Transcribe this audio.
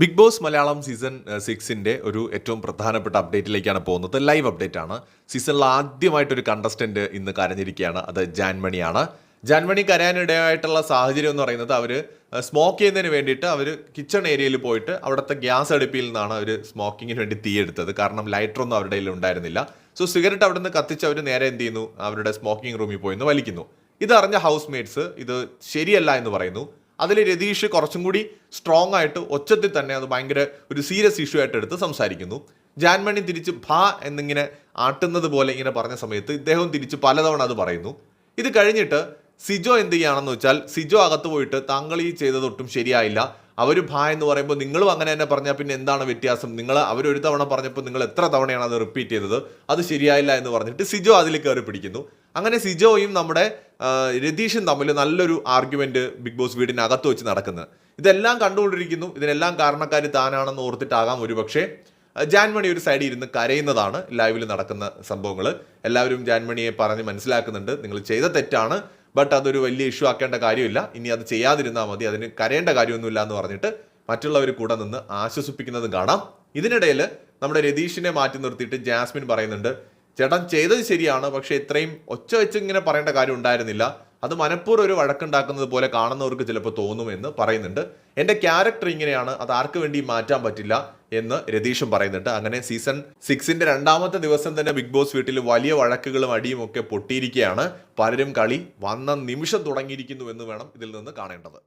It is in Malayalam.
ബിഗ് ബോസ് മലയാളം സീസൺ സിക്സിന്റെ ഒരു ഏറ്റവും പ്രധാനപ്പെട്ട അപ്ഡേറ്റിലേക്കാണ് പോകുന്നത്. ലൈവ് അപ്ഡേറ്റ് ആണ് സീസണിൽ ആദ്യമായിട്ട് ഒരു കണ്ടസ്റ്റന്റ് ഇന്ന് കരഞ്ഞിരിക്കുകയാണ്. അത് ജാൻമണിയാണ്. ജാൻമണി കരയാനിടയായിട്ടുള്ള സാഹചര്യം എന്ന് പറയുന്നത് അവർ സ്മോക്ക് ചെയ്യുന്നതിന് വേണ്ടിയിട്ട് അവർ കിച്ചൺ ഏരിയയിൽ പോയിട്ട് അവിടുത്തെ ഗ്യാസ് അടുപ്പിൽ നിന്നാണ് അവർ സ്മോക്കിങ്ങിന് വേണ്ടി തീയെടുത്തത് കാരണം ലൈറ്ററൊന്നും അവരുടെ കയ്യിൽ ഉണ്ടായിരുന്നില്ല. സോ സിഗരറ്റ് അവിടെ നിന്ന് കത്തിച്ച് അവർ നേരെ എന്ത് ചെയ്യുന്നു? അവരുടെ സ്മോക്കിംഗ് റൂമിൽ പോയി വലിക്കുന്നു. ഇതറിഞ്ഞ ഹൗസ് മേറ്റ്സ് ഇത് ശരിയല്ല എന്ന് പറയുന്നു. അതിൽ രതീഷ് കുറച്ചും കൂടി സ്ട്രോങ് ആയിട്ട് ഒച്ചത്തിൽ തന്നെ അത് ഭയങ്കര ഒരു സീരിയസ് ഇഷ്യൂ ആയിട്ട് എടുത്ത് സംസാരിക്കുന്നു. ജാൻമണി തിരിച്ച് ഭ എന്നിങ്ങനെ ആട്ടുന്നത് പോലെ ഇങ്ങനെ പറഞ്ഞ സമയത്ത് ഇദ്ദേഹം തിരിച്ച് പലതവണ അത് പറയുന്നു. ഇത് കഴിഞ്ഞിട്ട് സിജോ എന്ത് ചെയ്യുകയാണെന്ന് വെച്ചാൽ സിജോ അകത്ത് പോയിട്ട് താങ്കൾ ഈ ചെയ്തതൊട്ടും ശരിയായില്ല. അവർ ഭാ എന്ന് പറയുമ്പോൾ നിങ്ങളും അങ്ങനെ തന്നെ പറഞ്ഞാൽ പിന്നെ എന്താണ് വ്യത്യാസം? നിങ്ങൾ അവർ ഒരു തവണ പറഞ്ഞപ്പോൾ നിങ്ങൾ എത്ര തവണയാണ് അത് റിപ്പീറ്റ് ചെയ്തത്? അത് ശരിയായില്ല എന്ന് പറഞ്ഞിട്ട് സിജോ അതിൽ കയറി പിടിക്കുന്നു. അങ്ങനെ സിജോയും നമ്മുടെ രതീഷും തമ്മിൽ നല്ലൊരു ആർഗ്യുമെന്റ് ബിഗ് ബോസ് വീടിനകത്ത് വെച്ച് നടക്കുന്നത് ഇതെല്ലാം കണ്ടുകൊണ്ടിരിക്കുന്നു. ഇതിനെല്ലാം കാരണക്കാർ താനാണെന്ന് ഓർത്തിട്ടാകാം ഒരുപക്ഷെ പക്ഷേ ജാൻമണി ഒരു സൈഡിൽ ഇരുന്ന് കരയുന്നതാണ് ലൈവിൽ നടക്കുന്ന സംഭവങ്ങൾ എല്ലാവരും ജാൻമണിയെ പറഞ്ഞ് മനസ്സിലാക്കുന്നുണ്ട്. നിങ്ങൾ ചെയ്ത തെറ്റാണ്. ബട്ട് അതൊരു വലിയ ഇഷ്യൂ ആക്കേണ്ട കാര്യമില്ല. ഇനി അത് ചെയ്യാതിരുന്നാൽ മതി. അതിന് കരയേണ്ട കാര്യമൊന്നുമില്ല എന്ന് പറഞ്ഞിട്ട് മറ്റുള്ളവർ കൂടെ നിന്ന് ആശ്വസിപ്പിക്കുന്നതും കാണാം. ഇതിനിടയിൽ നമ്മുടെ രതീഷിനെ മാറ്റി നിർത്തിയിട്ട് ജാസ്മിൻ പറയുന്നുണ്ട് ചേട്ടൻ ചെയ്തത് ശരിയാണ് പക്ഷേ ഇത്രയും ഒച്ച വെച്ച് ഇങ്ങനെ പറയേണ്ട കാര്യം ഉണ്ടായിരുന്നില്ല. അത് മനഃപൂർവം ഒരു വഴക്കുണ്ടാക്കുന്നത് പോലെ കാണുന്നവർക്ക് ചിലപ്പോൾ തോന്നുമെന്ന് പറയുന്നുണ്ട്. എന്റെ ക്യാരക്ടർ ഇങ്ങനെയാണ് അത് ആർക്ക് വേണ്ടി മാറ്റാൻ പറ്റില്ല എന്ന് രതീഷും പറയുന്നുണ്ട്. അങ്ങനെ സീസൺ സിക്സിന്റെ രണ്ടാമത്തെ ദിവസം തന്നെ ബിഗ് ബോസ് വീട്ടിൽ വലിയ വഴക്കുകളും അടിയും ഒക്കെ പൊട്ടിയിരിക്കുകയാണ്. പലരും കളി വന്ന നിമിഷം തുടങ്ങിയിരിക്കുന്നു എന്ന് വേണം ഇതിൽ നിന്ന് കാണേണ്ടത്.